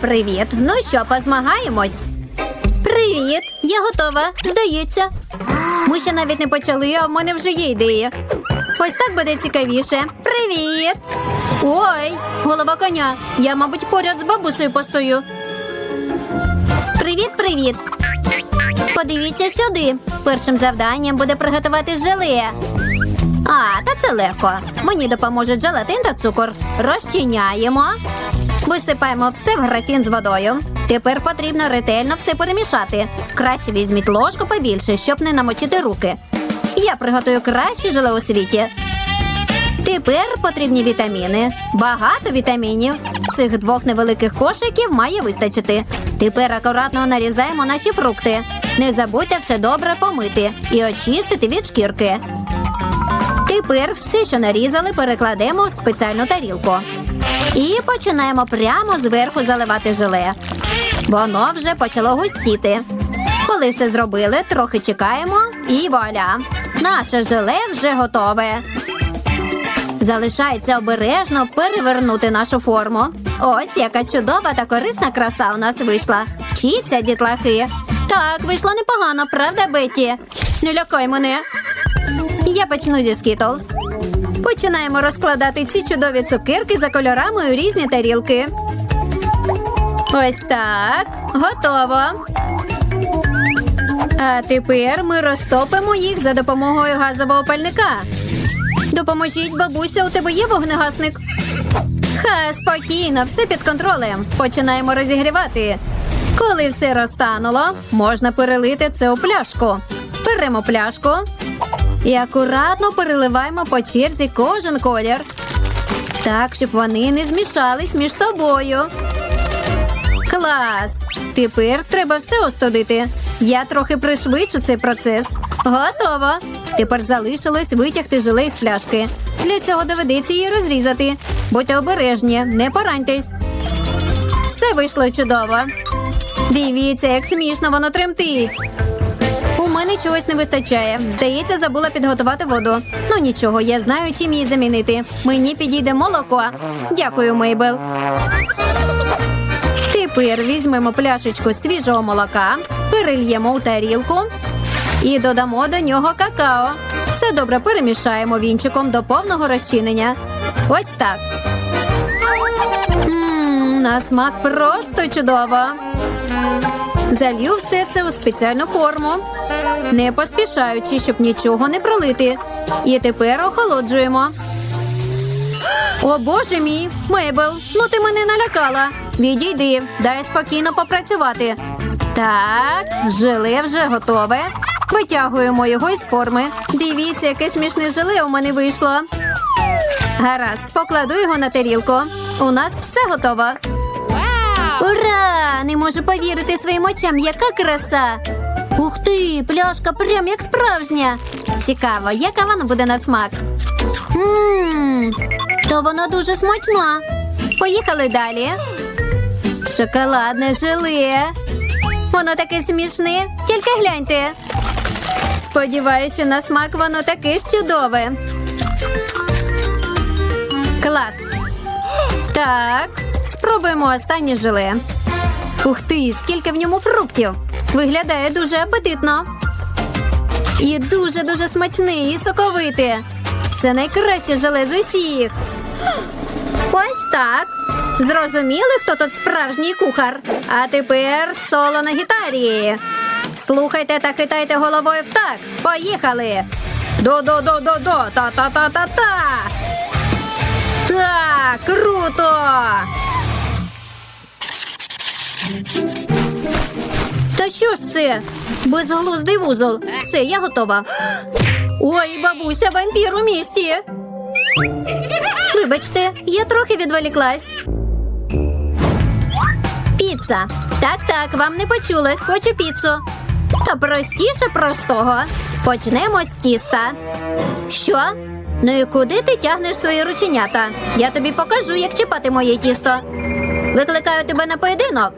Привіт! Ну що, позмагаємось? Привіт! Я готова. Здається. Ми ще навіть не почали, а в мене вже є ідея. Ось так буде цікавіше. Привіт! Ой, голова коня. Я, мабуть, поряд з бабусею постою. Привіт, привіт! Подивіться сюди. Першим завданням буде приготувати желе. А, та це легко. Мені допоможе желатин та цукор. Розчиняємо. Висипаємо все в графін з водою. Тепер потрібно ретельно все перемішати. Краще візьміть ложку побільше, щоб не намочити руки. Я приготую краще желе у світі. Тепер потрібні вітаміни. Багато вітамінів. Цих двох невеликих кошиків має вистачити. Тепер акуратно нарізаємо наші фрукти. Не забудьте все добре помити і очистити від шкірки. Тепер все, що нарізали, перекладемо в спеціальну тарілку. І починаємо прямо зверху заливати желе. Воно вже почало густіти. Коли все зробили, трохи чекаємо і вуаля! Наше желе вже готове. Залишається обережно перевернути нашу форму. Ось яка чудова та корисна краса у нас вийшла. Вчіться, дітлахи. Так, вийшло непогано, правда, Бетті? Не лякай мене. Я почну зі Skittles. Починаємо розкладати ці чудові цукерки за кольорами у різні тарілки. Ось так. Готово. А тепер ми розтопимо їх за допомогою газового пальника. Допоможіть, бабуся, у тебе є вогнегасник? Ха, спокійно, все під контролем. Починаємо розігрівати. Коли все розтануло, можна перелити це у пляшку. Беремо пляшку і акуратно переливаємо по черзі кожен колір. Так, щоб вони не змішались між собою. Клас! Тепер треба все остудити. Я трохи пришвидшу цей процес. Готово. Тепер залишилось витягти желе з пляшки. Для цього доведеться її розрізати. Будьте обережні, не пораньтесь. Все вийшло чудово. Дивіться, як смішно воно тремтить. Мене чогось не вистачає. Здається, забула підготувати воду. Ну нічого, я знаю, чим її замінити. Мені підійде молоко. Дякую, Мейбел. Тепер візьмемо пляшечку свіжого молока, перельємо у тарілку і додамо до нього какао. Все добре перемішаємо вінчиком до повного розчинення. Ось так. На смак просто чудово. Залью все це у спеціальну форму, не поспішаючи, щоб нічого не пролити. І тепер охолоджуємо. О, боже мій, Мейбл, ну ти мене налякала. Відійди, дай спокійно попрацювати. Так, желе вже готове. Витягуємо його із форми. Дивіться, яке смішне желе у мене вийшло. Гаразд, покладу його на тарілку. У нас все готово. Не можу повірити своїм очам, яка краса! Ух ти, пляшка прям як справжня. Цікаво, яка вона буде на смак. Ммм, то вона дуже смачна. Поїхали далі. Шоколадне желе. Воно таке смішне, тільки гляньте. Сподіваюся, що на смак воно таке чудове. Клас. Так, спробуємо останнє желе. Ух ти, скільки в ньому фруктів. Виглядає дуже апетитно. І дуже-дуже смачне і соковите. Це найкраще желе з усіх. Ось так. Зрозуміли, хто тут справжній кухар. А тепер соло на гітарі. Слухайте та хитайте головою в такт. Поїхали. До-до-до-до-до, та-та-та-та-та. Так, круто! Та що ж це? Безглуздий вузол. Все, я готова. Ой, бабуся, вампір у місті. Вибачте, я трохи відволіклась. Піца. Так, так, вам не почулось, хочу піцу. Та простіше простого. Почнемо з тіста. Що? Ну і куди ти тягнеш свої рученята? Я тобі покажу, як чіпати моє тісто. Викликаю тебе на поєдинок.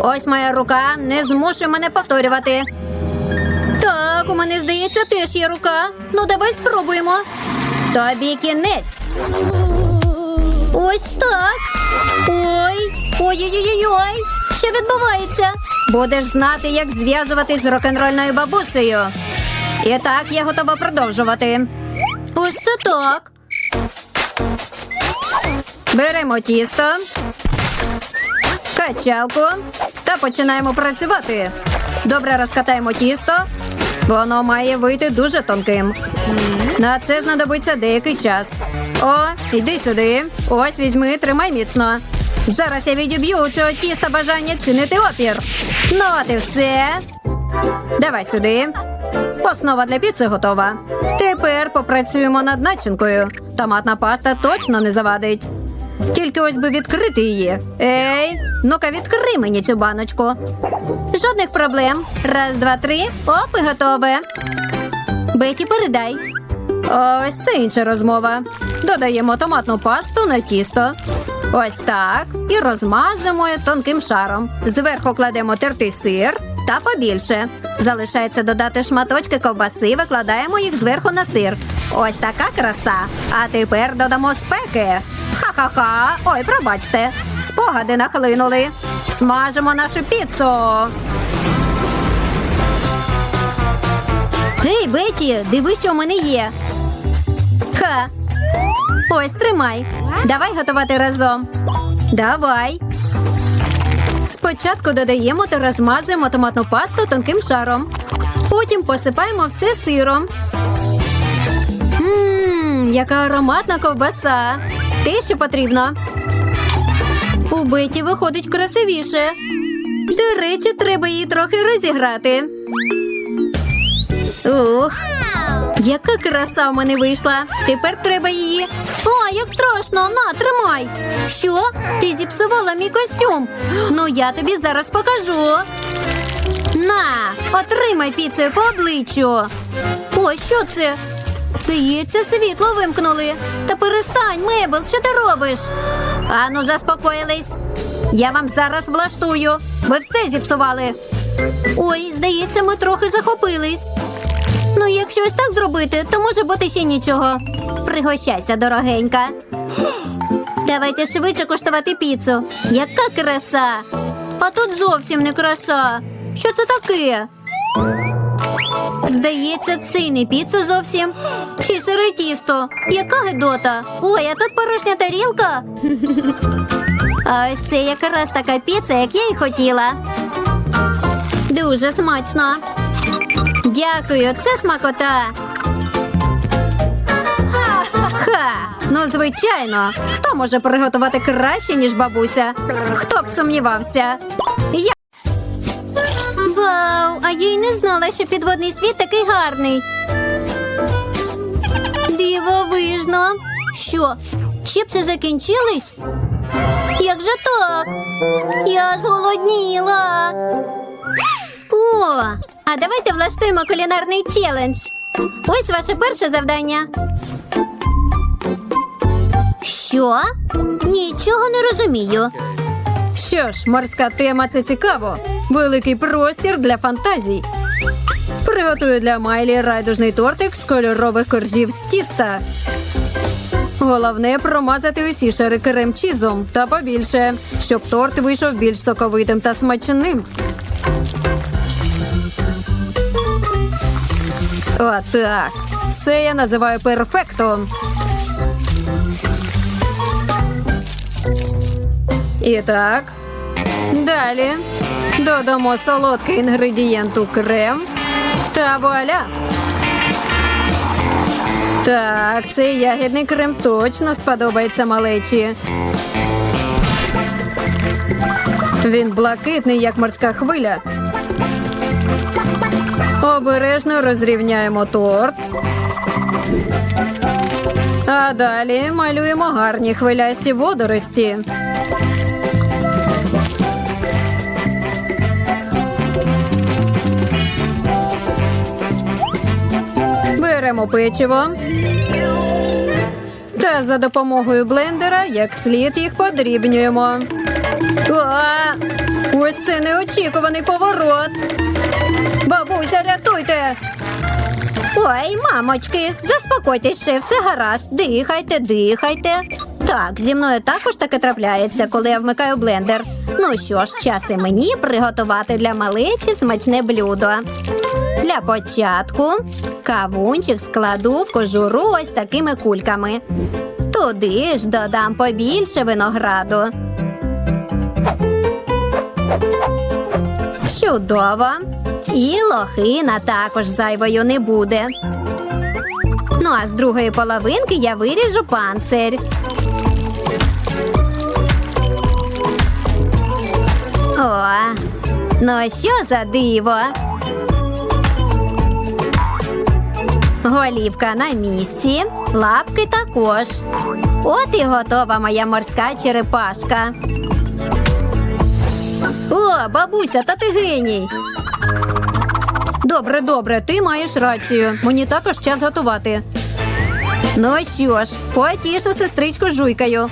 Ось моя рука, не змушуй мене повторювати. Так, у мене здається, теж є рука. Ну, давай спробуємо. Тобі кінець. Ось так. Ой, ой, Ой-ой-ой, що відбувається? Будеш знати, як зв'язуватись з рок-н-рольною бабусею. І так, я готова продовжувати. Ось це так. Беремо тісто, качалку та починаємо працювати. Добре розкатаємо тісто. Воно має вийти дуже тонким. На це знадобиться деякий час. О, іди сюди. Ось візьми, тримай міцно. Зараз я відіб'ю у цього тіста бажання чинити опір. Ну, от і все. Давай сюди. Основа для піци готова. Тепер попрацюємо над начинкою. Томатна паста точно не завадить. Тільки ось би відкрити її. Ей, ну-ка відкрий мені цю баночку. Жодних проблем. Раз, два, три. Оп, і готове. Беті, передай. Ось це інша розмова. Додаємо томатну пасту на тісто. Ось так. І розмазуємо тонким шаром. Зверху кладемо тертий сир та побільше. Залишається додати шматочки ковбаси, викладаємо їх зверху на сир. Ось така краса. А тепер додамо спеки. Ха-ха-ха. Ой, пробачте. Спогади нахлинули. Смажимо нашу піцу. Гей, Беті, диви, що в мене є. Ха. Ось тримай. Давай готувати разом. Давай. Спочатку додаємо та розмазуємо томатну пасту тонким шаром. Потім посипаємо все сиром. Ммм, яка ароматна ковбаса. Те, що потрібно. У Беті виходить красивіше. До речі, треба її трохи розіграти. Ух, яка краса в мене вийшла. Тепер треба її. А, як страшно, на, тримай. Що? Ти зіпсувала мій костюм. Ну, я тобі зараз покажу. На, отримай піцею по обличчю. О, що це? Здається, світло вимкнули. Та перестань, Мебел, що ти робиш? Ану, заспокоїлись. Я вам зараз влаштую. Ви все зіпсували. Ой, здається, ми трохи захопились. Ну, якщо ось так зробити, то може бути ще нічого. Пригощайся, дорогенька. Давайте швидше куштувати піцу. Яка краса! А тут зовсім не краса. Що це таке? Здається, це не піца зовсім. Ще сире тісто. Яка гидота? Ой, а тут порожня тарілка. А ось це якраз така піца, як я й хотіла. Дуже смачно. Дякую, це смакота. Ха, ну звичайно. Хто може приготувати краще, ніж бабуся? Хто б сумнівався? Я. Вау! А я й не знала, що підводний світ такий гарний. Дивовижно. Що? Чіпси закінчились? Як же так? Я зголодніла. О, а давайте влаштуємо кулінарний челендж. Ось ваше перше завдання. Що? Нічого не розумію. Що ж, морська тема це цікаво. Великий простір для фантазій. Приготую для Майлі райдужний тортик з кольорових коржів з тіста. Головне промазати усі шари крем-чізом та побільше, щоб торт вийшов більш соковитим та смачним. Отак. Це я називаю перфектом. І так. Далі додамо солодкий інгредієнт у крем та вуаля. Так, цей ягідний крем точно сподобається малечі. Він блакитний, як морська хвиля. Обережно розрівняємо торт. А далі малюємо гарні хвилясті водорості. Беремо печиво. Та за допомогою блендера як слід їх подрібнюємо. А, ось це неочікуваний поворот. Бабуся, рятуйте. Ой, мамочки, заспокойтесь ще, все гаразд. Дихайте, дихайте. Так, зі мною також таке трапляється, коли я вмикаю блендер. Ну що ж, час і мені приготувати для малечі смачне блюдо. Для початку кавунчик складу в кожуру ось такими кульками. Туди ж додам побільше винограду. Чудово. І лохина також зайвою не буде. Ну а з другої половинки я виріжу панцир. О, ну що за диво? Голівка на місці, лапки також. От і готова моя морська черепашка. О, бабуся, та ти геній. Добре, добре, ти маєш рацію. Мені також час готувати. Ну що ж, потішу сестричку жуйкою.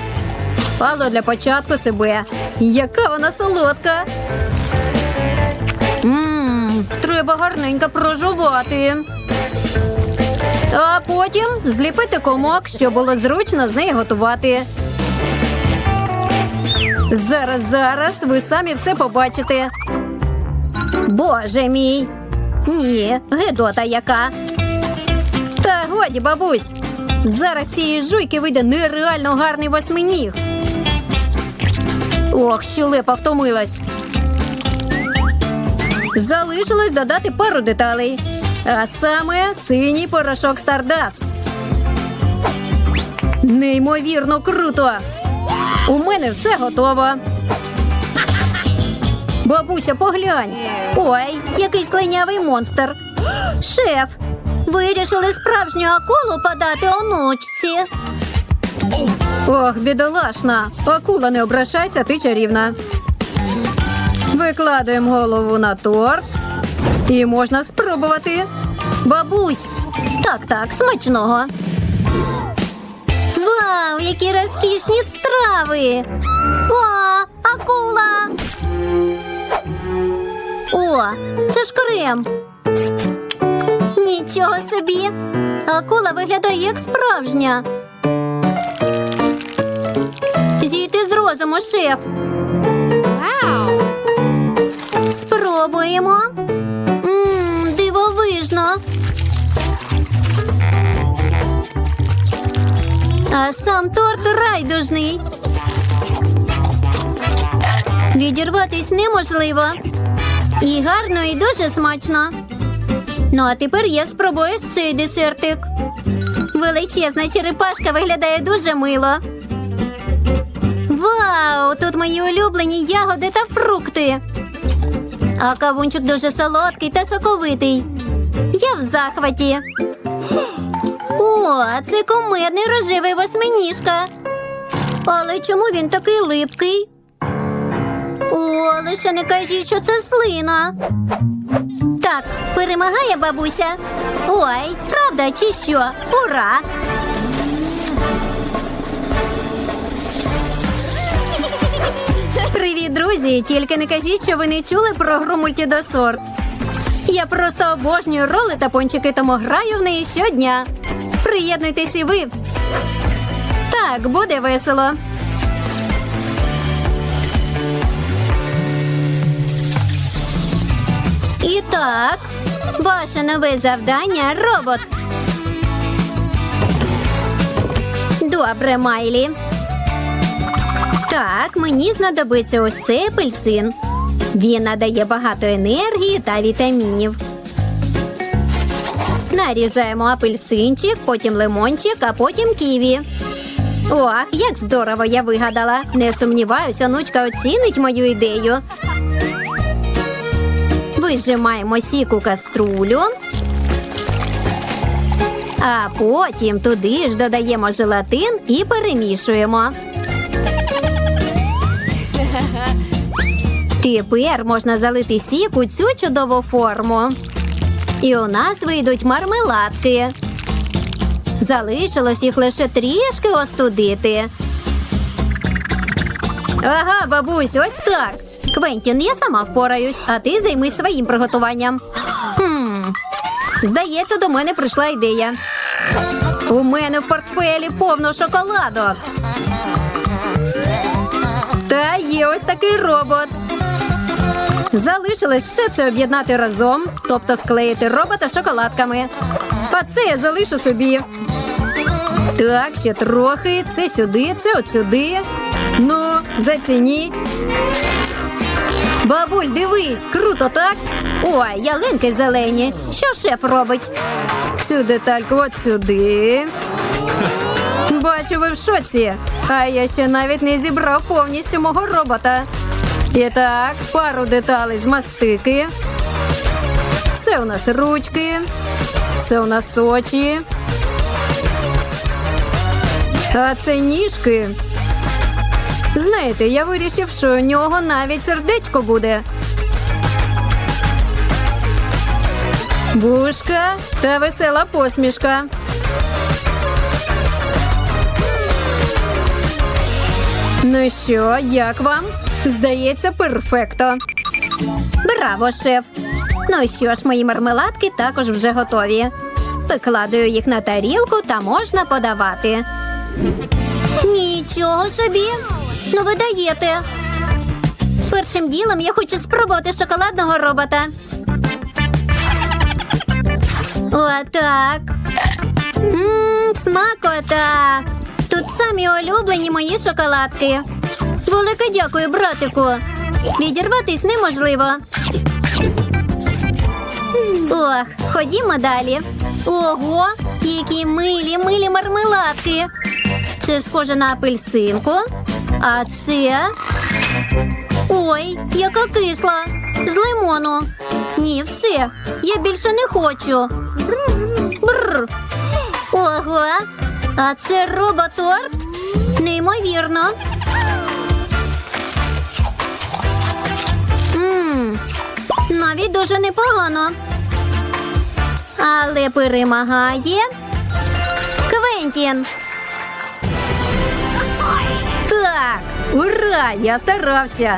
Але для початку себе. Яка вона солодка. Ммм, треба гарненько прожувати. А потім зліпити комок, щоб було зручно з неї готувати. Зараз, зараз ви самі все побачите. Боже мій. Ні, гидота яка. Та годі, бабусь. Зараз цієї жуйки вийде нереально гарний восьминіг. Ох, щелепа втомилась. Залишилось додати пару деталей. А саме синій порошок Стардаст. Неймовірно круто. У мене все готово. Бабуся, поглянь. Ой, який слинявий монстр. Шеф, вирішили справжню акулу подати онучці. Ох, бідолашна. Акула, не обращайся, ти чарівна. Викладаємо голову на торт. І можна спробувати. Бабусь. Так, так, смачного. Вау, які розкішні страви! О, акула! О, це ж крем. Нічого собі. Акула виглядає як справжня. Зійти з розуму, шеф. Спробуємо. А сам торт райдужний. Відірватись неможливо. І гарно, і дуже смачно. Ну, а тепер я спробую цей десертик. Величезна черепашка виглядає дуже мило. Вау! Тут мої улюблені ягоди та фрукти. А кавунчик дуже солодкий та соковитий. Я в захваті. О, це кумедний рожевий восьминіжка. Але чому він такий липкий? О, лише не кажіть, що це слина. Так, перемагає бабуся. Ой, правда чи що? Ура! Привіт, друзі! Тільки не кажіть, що ви не чули про гру мультідосорт. Я просто обожнюю роли та пончики, тому граю в неї щодня. Приєднуйтесь і ви. Так, буде весело. І так, ваше нове завдання робот. Добре, Майлі. Так, мені знадобиться ось цей апельсин. Він надає багато енергії та вітамінів. Нарізаємо апельсинчик, потім лимончик, а потім ківі. Ох, як здорово я вигадала. Не сумніваюся, онучка оцінить мою ідею. Вижимаємо сік у каструлю. А потім туди ж додаємо желатин і перемішуємо. Тепер можна залити сік у цю чудову форму. І у нас вийдуть мармеладки. Залишилось їх лише трішки остудити. Ага, бабусь, ось так. Квентін, я сама впораюсь, а ти займись своїм приготуванням. Хм. Здається, до мене прийшла ідея. У мене в портфелі повно шоколадок. Та є ось такий робот. Залишилось все це об'єднати разом, тобто склеїти робота шоколадками. А це я залишу собі. Так, ще трохи. Це сюди, це от сюди. Ну, зацініть. Бабуль, дивись, круто, так? Ой, ялинки зелені. Що шеф робить? Цю детальку от сюди. Бачу, ви в шоці. А я ще навіть не зібрав повністю мого робота. І так, пару деталей з мастики. Це у нас ручки. Це у нас очі. А це ніжки. Знаєте, я вирішив, що у нього навіть сердечко буде. Вушка та весела посмішка. Ну що, як вам? Здається, перфекто. Браво, шеф! Ну що ж, мої мармеладки також вже готові. Викладаю їх на тарілку та можна подавати. Нічого собі. Ну ви даєте. Першим ділом я хочу спробувати шоколадного робота. Отак. Мм, смакота. Тут самі улюблені мої шоколадки. Велике дякую, братику. Відірватись неможливо. Ох, ходімо далі. Ого, які милі, милі мармеладки. Це схоже на апельсинку. А це. Ой, яка кисла. З лимону. Ні, все. Я більше не хочу. Бррр. Ого. А це роботорт? Неймовірно. Мм, навіть дуже непогано. Але перемагає Квентін. Так, ура! Я старався.